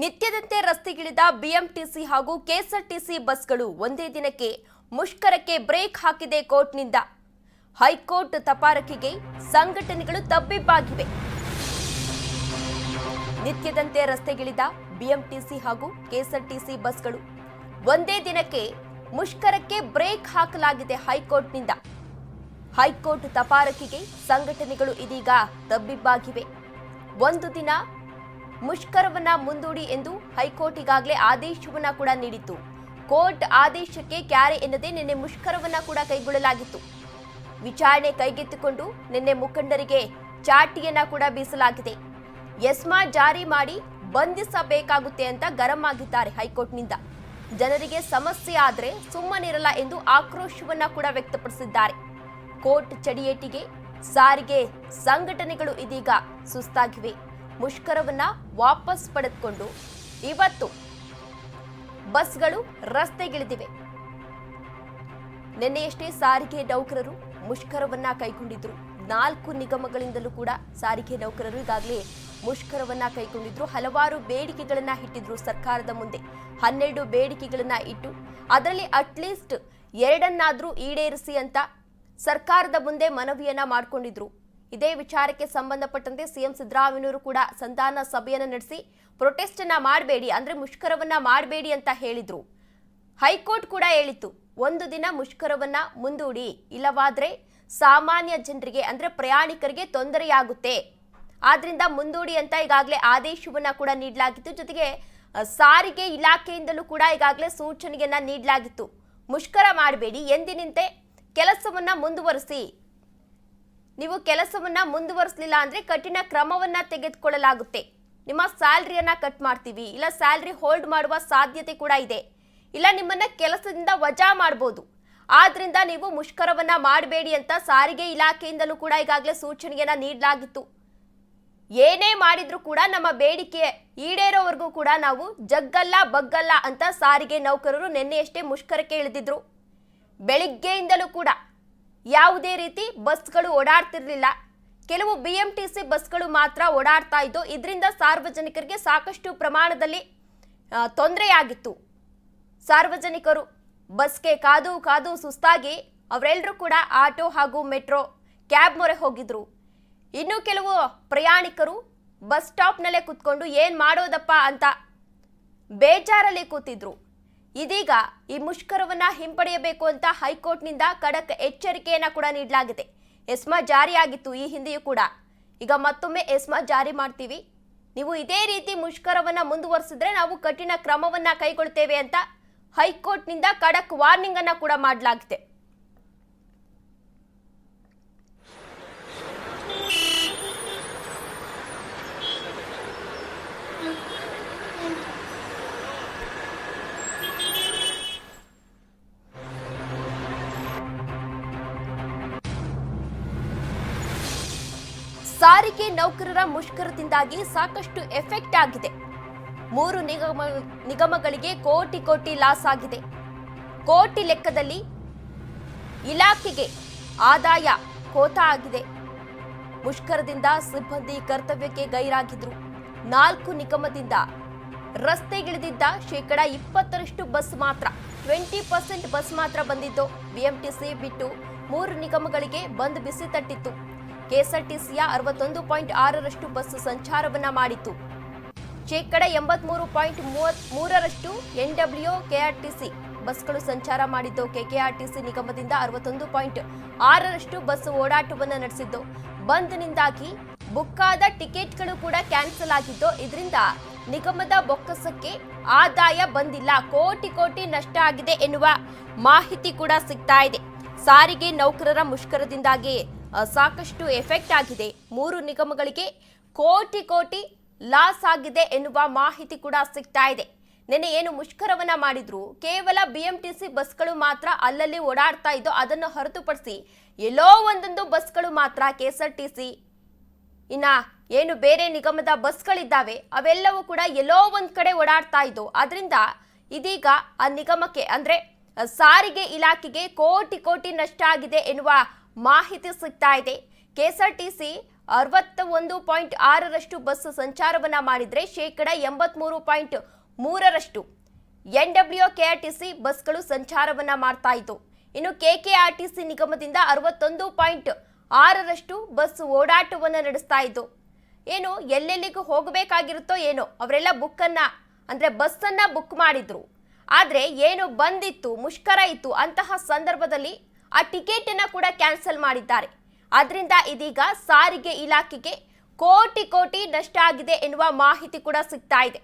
ನಿತ್ಯದಂತೆ ರಸ್ತೆಗಿಳಿದ BMTC ಹಾಗೂ KSRTC ಬಸ್ಗಳು ಒಂದೇ ದಿನಕ್ಕೆ ಮುಷ್ಕರಕ್ಕೆ ಬ್ರೇಕ್ ಹಾಕಿದೆ ಕೋರ್ಟ್ನಿಂದ. ಹೈಕೋರ್ಟ್ ತಪಾರಕಿಗೆ ಸಂಘಟನೆಗಳು ತಬ್ಬಿಬ್ಬಾಗಿವೆ. ನಿತ್ಯದಂತೆ ರಸ್ತೆಗಿಳಿದ ಬಿಎಂಟಿಸಿ ಹಾಗೂ ಕೆಎಸ್ಆರ್ಟಿಸಿ ಬಸ್ಗಳು ಒಂದೇ ದಿನಕ್ಕೆ ಮುಷ್ಕರಕ್ಕೆ ಬ್ರೇಕ್ ಹಾಕಲಾಗಿದೆ ಹೈಕೋರ್ಟ್ನಿಂದ. ಹೈಕೋರ್ಟ್ ತಪಾರಕಿಗೆ ಸಂಘಟನೆಗಳು ಇದೀಗ ತಬ್ಬಿಬ್ಬಾಗಿವೆ. ಒಂದು ದಿನ ಮುಷ್ಕರವನ್ನ ಮುಂದೂಡಿ ಎಂದು ಹೈಕೋರ್ಟ್ ಈಗಾಗಲೇ ಆದೇಶವನ್ನ ಕೂಡ ನೀಡಿತ್ತು. ಕೋರ್ಟ್ ಆದೇಶಕ್ಕೆ ಕ್ಯಾರೆ ಎನ್ನದೆ ನಿನ್ನೆ ಮುಷ್ಕರವನ್ನ ಕೂಡ ಕೈಗೊಳ್ಳಲಾಗಿತ್ತು. ವಿಚಾರಣೆ ಕೈಗೆತ್ತಿಕೊಂಡು ನಿನ್ನೆ ಮುಖಂಡರಿಗೆ ಚಾಟಿಯನ್ನ ಕೂಡ ಬೀಸಲಾಗಿದೆ. ಎಸ್ಮಾ ಜಾರಿ ಮಾಡಿ ಬಂಧಿಸಬೇಕಾಗುತ್ತೆ ಅಂತ ಗರಂ ಆಗಿದ್ದಾರೆ ಹೈಕೋರ್ಟ್ನಿಂದ. ಜನರಿಗೆ ಸಮಸ್ಯೆ ಆದರೆ ಸುಮ್ಮನಿರಲ್ಲ ಎಂದು ಆಕ್ರೋಶವನ್ನ ಕೂಡ ವ್ಯಕ್ತಪಡಿಸಿದ್ದಾರೆ. ಕೋರ್ಟ್ ಚಡಿಯೇಟಿಗೆ ಸಾರಿಗೆ ಸಂಘಟನೆಗಳು ಇದೀಗ ಸುಸ್ತಾಗಿವೆ. ಮುಷ್ಕರವನ್ನ ವಾಪಸ್ ಪಡೆದುಕೊಂಡು ಇವತ್ತು ಬಸ್ಗಳು ರಸ್ತೆಗಿಳಿದಿವೆ. ನಿನ್ನೆಯಷ್ಟೇ ಸಾರಿಗೆ ನೌಕರರು ಮುಷ್ಕರವನ್ನ ಕೈಗೊಂಡಿದ್ರು. ನಾಲ್ಕು ನಿಗಮಗಳಿಂದಲೂ ಕೂಡ ಸಾರಿಗೆ ನೌಕರರು ಈಗಾಗಲೇ ಮುಷ್ಕರವನ್ನ ಕೈಗೊಂಡಿದ್ರು. ಹಲವಾರು ಬೇಡಿಕೆಗಳನ್ನ ಇಟ್ಟಿದ್ರು ಸರ್ಕಾರದ ಮುಂದೆ. ಹನ್ನೆರಡು ಬೇಡಿಕೆಗಳನ್ನ ಇಟ್ಟು ಅದರಲ್ಲಿ ಅಟ್ಲೀಸ್ಟ್ ಎರಡನ್ನಾದ್ರೂ ಈಡೇರಿಸಿ ಅಂತ ಸರ್ಕಾರದ ಮುಂದೆ ಮನವಿಯನ್ನ ಮಾಡಿಕೊಂಡಿದ್ರು. ಇದೇ ವಿಚಾರಕ್ಕೆ ಸಂಬಂಧಪಟ್ಟಂತೆ ಸಿಎಂ ಸಿದ್ದರಾಮಯ್ಯನವರು ಕೂಡ ಸಂಧಾನ ಸಭೆಯನ್ನು ನಡೆಸಿ ಪ್ರೊಟೆಸ್ಟ್ ಅನ್ನ ಮಾಡಬೇಡಿ, ಅಂದ್ರೆ ಮುಷ್ಕರವನ್ನ ಮಾಡಬೇಡಿ ಅಂತ ಹೇಳಿದ್ರು. ಹೈಕೋರ್ಟ್ ಕೂಡ ಹೇಳಿತ್ತು, ಒಂದು ದಿನ ಮುಷ್ಕರವನ್ನ ಮುಂದೂಡಿ, ಇಲ್ಲವಾದ್ರೆ ಸಾಮಾನ್ಯ ಜನರಿಗೆ, ಅಂದ್ರೆ ಪ್ರಯಾಣಿಕರಿಗೆ ತೊಂದರೆಯಾಗುತ್ತೆ. ಆದ್ರಿಂದ ಮುಂದೂಡಿ ಅಂತ ಈಗಾಗಲೇ ಆದೇಶವನ್ನ ಕೂಡ ನೀಡಲಾಗಿತ್ತು. ಜೊತೆಗೆ ಸಾರಿಗೆ ಇಲಾಖೆಯಿಂದಲೂ ಕೂಡ ಈಗಾಗಲೇ ಸೂಚನೆಯನ್ನ ನೀಡಲಾಗಿತ್ತು. ಮುಷ್ಕರ ಮಾಡಬೇಡಿ, ಎಂದಿನಂತೆ ಕೆಲಸವನ್ನ ಮುಂದುವರಿಸಿ. ನೀವು ಕೆಲಸವನ್ನ ಮುಂದುವರಿಸಲಿಲ್ಲ ಅಂದ್ರೆ ಕಠಿಣ ಕ್ರಮವನ್ನ ತೆಗೆದುಕೊಳ್ಳಲಾಗುತ್ತೆ. ನಿಮ್ಮ ಸ್ಯಾಲ್ರಿಯನ್ನ ಕಟ್ ಮಾಡ್ತೀವಿ, ಇಲ್ಲ ಸ್ಯಾಲ್ರಿ ಹೋಲ್ಡ್ ಮಾಡುವ ಸಾಧ್ಯತೆ ಕೂಡ ಇದೆ. ಇಲ್ಲ ನಿಮ್ಮನ್ನ ಕೆಲಸದಿಂದ ವಜಾ ಮಾಡಬಹುದು ಆದ್ರಿಂದ ನೀವು ಮುಷ್ಕರವನ್ನ ಮಾಡಬೇಡಿ ಅಂತ ಸಾರಿಗೆ ಇಲಾಖೆಯಿಂದಲೂ ಕೂಡ ಈಗಾಗಲೇ ಸೂಚನೆಯನ್ನ ನೀಡಲಾಗಿತ್ತು. ಏನೇ ಮಾಡಿದ್ರು ಕೂಡ ನಮ್ಮ ಬೇಡಿಕೆ ಈಡೇರೋವರೆಗೂ ಕೂಡ ನಾವು ಜಗ್ಗಲ್ಲ ಬಗ್ಗಲ್ಲ ಅಂತ ಸಾರಿಗೆ ನೌಕರರು ನಿನ್ನೆಯಷ್ಟೇ ಮುಷ್ಕರಕ್ಕೆ ಇಳಿದಿದ್ರು. ಬೆಳಿಗ್ಗೆಯಿಂದಲೂ ಕೂಡ ಯಾವುದೇ ರೀತಿ ಬಸ್ಗಳು ಓಡಾಡ್ತಿರ್ಲಿಲ್ಲ. ಕೆಲವು ಬಿ ಎಂ ಟಿ ಸಿ ಬಸ್ಗಳು ಮಾತ್ರ ಓಡಾಡ್ತಾ ಇದ್ದು, ಇದರಿಂದ ಸಾರ್ವಜನಿಕರಿಗೆ ಸಾಕಷ್ಟು ಪ್ರಮಾಣದಲ್ಲಿ ತೊಂದರೆಯಾಗಿತ್ತು. ಸಾರ್ವಜನಿಕರು ಬಸ್ಗೆ ಕಾದು ಕಾದು ಸುಸ್ತಾಗಿ ಅವರೆಲ್ಲರೂ ಕೂಡ ಆಟೋ ಹಾಗೂ ಮೆಟ್ರೋ ಕ್ಯಾಬ್ ಮೊರೆ ಹೋಗಿದ್ರು. ಇನ್ನು ಕೆಲವು ಪ್ರಯಾಣಿಕರು ಬಸ್ ಸ್ಟಾಪ್ನಲ್ಲೇ ಕೂತ್ಕೊಂಡು ಏನು ಮಾಡೋದಪ್ಪ ಅಂತ ಬೇಜಾರಲ್ಲಿ ಕೂತಿದ್ರು. ಇದೀಗ ಈ ಮುಷ್ಕರವನ್ನ ಹಿಂಪಡೆಯಬೇಕು ಅಂತ ಹೈಕೋರ್ಟ್ನಿಂದ ಖಡಕ್ ಎಚ್ಚರಿಕೆಯನ್ನ ಕೂಡ ನೀಡಲಾಗಿದೆ. ಎಸ್ಮಾ ಜಾರಿಯಾಗಿತ್ತು, ಈ ಹಿಂದೆಯೂ ಕೂಡ. ಈಗ ಮತ್ತೊಮ್ಮೆ ಎಸ್ಮಾ ಜಾರಿ ಮಾಡ್ತೀವಿ. ನೀವು ಇದೇ ರೀತಿ ಮುಷ್ಕರವನ್ನ ಮುಂದುವರಿಸಿದ್ರೆ ನಾವು ಕಠಿಣ ಕ್ರಮವನ್ನ ಕೈಗೊಳ್ತೇವೆ ಅಂತ ಹೈಕೋರ್ಟ್ನಿಂದ ಖಡಕ್ ವಾರ್ನಿಂಗ್ ಅನ್ನ ಕೂಡ ಮಾಡಲಾಗಿದೆ. ಸಾರಿಗೆ ನೌಕರರ ಮುಷ್ಕರದಿಂದಾಗಿ ಸಾಕಷ್ಟು ಎಫೆಕ್ಟ್ ಆಗಿದೆ. ಮೂರು ನಿಗಮ, ನಿಗಮಗಳಿಗೆ ಕೋಟಿ ಕೋಟಿ ಲಾಸ್ ಆಗಿದೆ. ಕೋಟಿ ಲೆಕ್ಕದಲ್ಲಿ ಇಲಾಖೆಗೆ ಆದಾಯ ಕೋತ ಆಗಿದೆ. ಮುಷ್ಕರದಿಂದ ಸಿಬ್ಬಂದಿ ಕರ್ತವ್ಯಕ್ಕೆ ಗೈರಾಗಿದ್ರು. ನಾಲ್ಕು ನಿಗಮದಿಂದ ರಸ್ತೆಗಿಳಿದಿದ್ದ ಶೇಕಡ ಇಪ್ಪತ್ತರಷ್ಟು ಬಸ್ ಮಾತ್ರ, ಟ್ವೆಂಟಿ ಪರ್ಸೆಂಟ್ ಬಸ್ ಮಾತ್ರ ಬಂದಿದ್ದು. ಬಿಎಂಟಿಸಿ ಬಿಟ್ಟು ಮೂರು ನಿಗಮಗಳಿಗೆ ಬಂದ್ ಬಿಸಿ ತಟ್ಟಿತ್ತು. ಕೆಎಸ್ಆರ್ಟಿಸಿಯ ಅರವತ್ತೊಂದು ಪಾಯಿಂಟ್ ಆರರಷ್ಟು ಬಸ್ ಸಂಚಾರವನ್ನ ಮಾಡಿತ್ತು. ಶೇಕಡ ಎಂಬತ್ಮೂರು ಪಾಯಿಂಟ್ ಮೂವತ್ ಮೂರರಷ್ಟು ಎನ್ಡಬ್ಲ್ಯೂ ಕೆಆರ್ಟಿಸಿ ಬಸ್ಗಳು ಸಂಚಾರ ಮಾಡಿದ್ದು. ಕೆಕೆಆರ್ಟಿಸಿ ನಿಗಮದಿಂದ ಅರವತ್ತೊಂದು ಪಾಯಿಂಟ್ ಆರರಷ್ಟು ಬಸ್ ಓಡಾಟವನ್ನು ನಡೆಸಿದ್ದು. ಬಂದ್ನಿಂದಾಗಿ ಬುಕ್ ಆದ ಟಿಕೆಟ್ಗಳು ಕೂಡ ಕ್ಯಾನ್ಸಲ್ ಆಗಿದ್ದು ಇದರಿಂದ ನಿಗಮದ ಬೊಕ್ಕಸಕ್ಕೆ ಆದಾಯ ಬಂದಿಲ್ಲ. ಕೋಟಿ ಕೋಟಿ ನಷ್ಟ ಆಗಿದೆ ಎನ್ನುವ ಮಾಹಿತಿ ಕೂಡ ಸಿಗ್ತಾ ಇದೆ. ಸಾರಿಗೆ ನೌಕರರ ಮುಷ್ಕರದಿಂದಾಗಿ ಸಾಕಷ್ಟು ಎಫೆಕ್ಟ್ ಆಗಿದೆ. ಮೂರು ನಿಗಮಗಳಿಗೆ ಕೋಟಿ ಕೋಟಿ ಲಾಸ್ ಆಗಿದೆ ಎನ್ನುವ ಮಾಹಿತಿ ಕೂಡ ಸಿಗ್ತಾ ಇದೆ. ನಿನ್ನೆ ಏನು ಮುಷ್ಕರವನ್ನ ಮಾಡಿದ್ರು? ಕೇವಲ ಬಿಎಂಟಿಸಿ ಬಸ್ಗಳು ಮಾತ್ರ ಅಲ್ಲಲ್ಲಿ ಓಡಾಡ್ತಾ ಇದ್ದು ಅದನ್ನು ಹೊರತುಪಡಿಸಿ ಎಲ್ಲೋ ಒಂದೊಂದು ಬಸ್ಗಳು ಮಾತ್ರ ಕೆಎಸ್ಆರ್ಟಿಸಿ, ಇನ್ನ ಏನು ಬೇರೆ ನಿಗಮದ ಬಸ್ಗಳಿದ್ದಾವೆ, ಅವೆಲ್ಲವೂ ಕೂಡ ಎಲ್ಲೋ ಒಂದ್ ಕಡೆ ಓಡಾಡ್ತಾ ಇದ್ದು ಅದರಿಂದ ಇದೀಗ ಆ ನಿಗಮಕ್ಕೆ ಅಂದ್ರೆ ಸಾರಿಗೆ ಇಲಾಖೆಗೆ ಕೋಟಿ ಕೋಟಿ ನಷ್ಟ ಆಗಿದೆ ಎನ್ನುವ ಮಾಹಿತಿ ಸಿಗ್ತಾ ಇದೆ. ಕೆಎಸ್ಆರ್ಟಿಸಿ ಅರವತ್ತ ಒಂದು ಪಾಯಿಂಟ್ ಆರರಷ್ಟು ಬಸ್ ಸಂಚಾರವನ್ನ ಮಾಡಿದ್ರೆ ಶೇಕಡ ಎಂಬತ್ಮೂರು ಪಾಯಿಂಟ್ ಮೂರರಷ್ಟು. ಎನ್ ಡಬ್ಲ್ಯೂ ಕೆಆರ್ಟಿಸಿ ಬಸ್ಗಳು ಸಂಚಾರವನ್ನ ಮಾಡ್ತಾ ಇತ್ತು ಇನ್ನು ಕೆಕೆಆರ್ಟಿಸಿ ನಿಗಮದಿಂದ ಅರವತ್ತೊಂದು ಪಾಯಿಂಟ್ ಆರರಷ್ಟು ಬಸ್ ಓಡಾಟವನ್ನ ನಡೆಸ್ತಾ ಇತ್ತು ಏನು ಎಲ್ಲೆಲ್ಲಿಗೂ ಹೋಗಬೇಕಾಗಿರುತ್ತೋ ಏನೋ ಅವರೆಲ್ಲ ಬುಕ್ಕನ್ನು, ಅಂದ್ರೆ ಬಸ್ಸನ್ನು ಬುಕ್ ಮಾಡಿದ್ರು. ಆದ್ರೆ ಏನು ಬಂದಿತ್ತು, ಮುಷ್ಕರ ಇತ್ತು ಅಂತಹ ಸಂದರ್ಭದಲ್ಲಿ ಆ ಟಿಕೆಟ್ ಅನ್ನ ಕೂಡ ಕ್ಯಾನ್ಸಲ್ ಮಾಡಿದ್ದಾರೆ. ಆದ್ರಿಂದ ಇದೀಗ ಸಾರಿಗೆ ಇಲಾಖೆಗೆ ಕೋಟಿ ಕೋಟಿ ನಷ್ಟ ಆಗಿದೆ ಎನ್ನುವ ಮಾಹಿತಿ ಕೂಡ ಸಿಗ್ತಾ ಇದೆ.